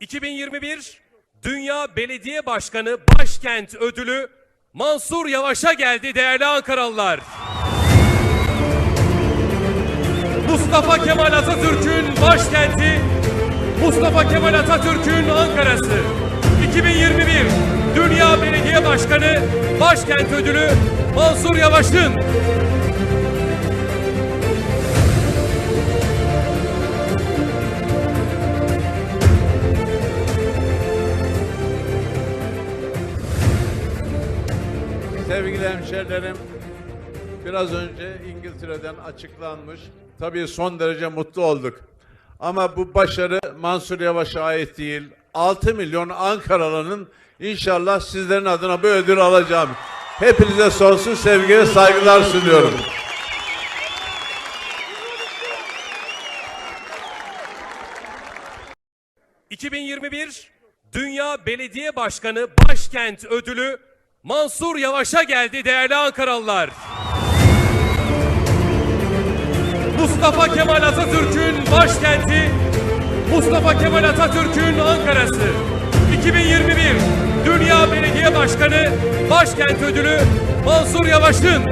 2021 Dünya Belediye Başkanı Başkent Ödülü Mansur Yavaş'a geldi değerli Ankaralılar. Mustafa Kemal Atatürk'ün başkenti, Mustafa Kemal Atatürk'ün Ankara'sı. 2021 Dünya Belediye Başkanı Başkent Ödülü Mansur Yavaş'ın. Sevgili hemşerilerim, biraz önce İngiltere'den açıklanmış. Tabii son derece mutlu olduk. Ama bu başarı Mansur Yavaş'a ait değil. 6 milyon Ankaralı'nın inşallah sizlerin adına bu ödülü alacağım. Hepinize sonsuz sevgi ve saygılar sunuyorum. ...2021 Dünya Belediye Başkanı Başkent Ödülü Mansur Yavaş'a geldi değerli Ankaralılar. Mustafa Kemal Atatürk'ün başkenti, Mustafa Kemal Atatürk'ün Ankara'sı. 2021 Dünya Belediye Başkanı Başkent Ödülü Mansur Yavaş'ın.